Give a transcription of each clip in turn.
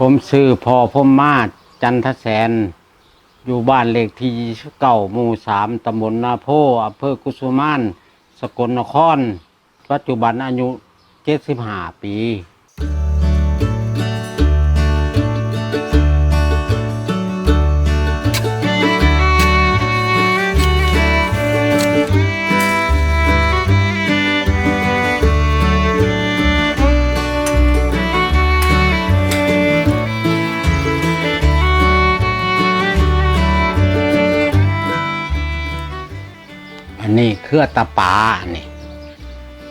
ผมซื้อพอพมมาศจันทแสน อยู่บ้านเลขที่เก่าหมู่สามตำบลนาโพอำเภอกุสุมาน สกลนคร ปัจจุบันอายุเจ็ดสิบห้าปี นี้เครือตาปานนี้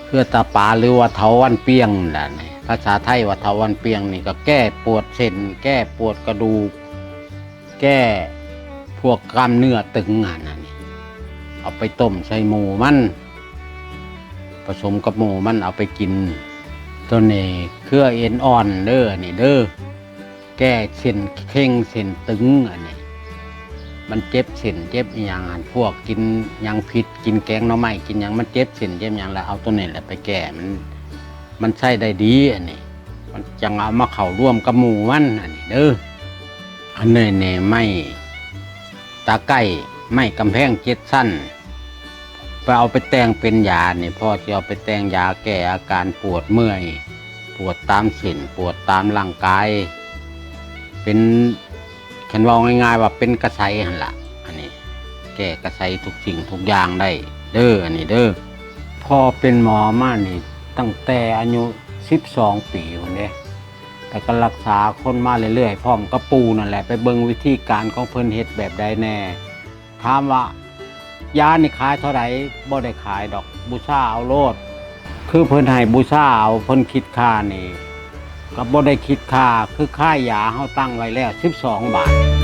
เครือตาปาหรือว่าเทาวันเปียงนั่นแหละนี่ภาษาไทยว่าเทาวันเปียงนี่ก็แก้ปวดเส้นแก้ปวดกระดูก แก้พวกกล้ามเนื้อตึงอะนั่นนี่เอาไปต้มใส่หมูมันผสมกับหมูมันเอาไปกินตัวนี้เครือเอ็นอ่อนเด้อนี่เด้อแก้เส้นเข่งเส้นตึงอันนี้ มันเจ็บเส้นเจ็บอย่างหันพวกกินยังผิดกินแกงหน่อไม้กินยังมันเจ็บเส้นเจ็บหยังแล้วเอาตัวนี้แหละไปแก้มันมันใช้ได้ดีอันนี้มันจังเอามาเข้าร่วมกับหมูมันอันนี้เด้ออันนี้เนี่ยไม่ตาไก่ไม่กำแพงเจ็ดสั้นไปเอาไปแต่งเป็นยาเนี่ยพ่อจะเอาไปแต่งยาแก้อาการปวดเมื่อย ปวดตามเส้นปวดตามร่างกาย เป็น ฉันว่าง่ายๆว่าเป็นกระไสหันละอันนี้ แก้กระไสทุกสิ่งทุกอย่างได้ เด้ออันนี้เด้อพ่อเป็นหมอมานี่ ตั้งแต่อายุ12ปีคนเด้แต่ก็รักษาคนมาเรื่อยๆพร้อมกับปูนั่นแหละไปเบิงวิธีการของเพิ่นเฮ็ดแบบใดแน่ถามว่ายานี่ขายเท่าไหร่บ่ได้ขายดอกบูชาเอาโลด คือเพิ่นให้บูชาเอาเพิ่นคิดค่านี่ ก็บ่ได้คิดค่าคือค่ายาเฮาตั้งไว้แล้ว 12 บาท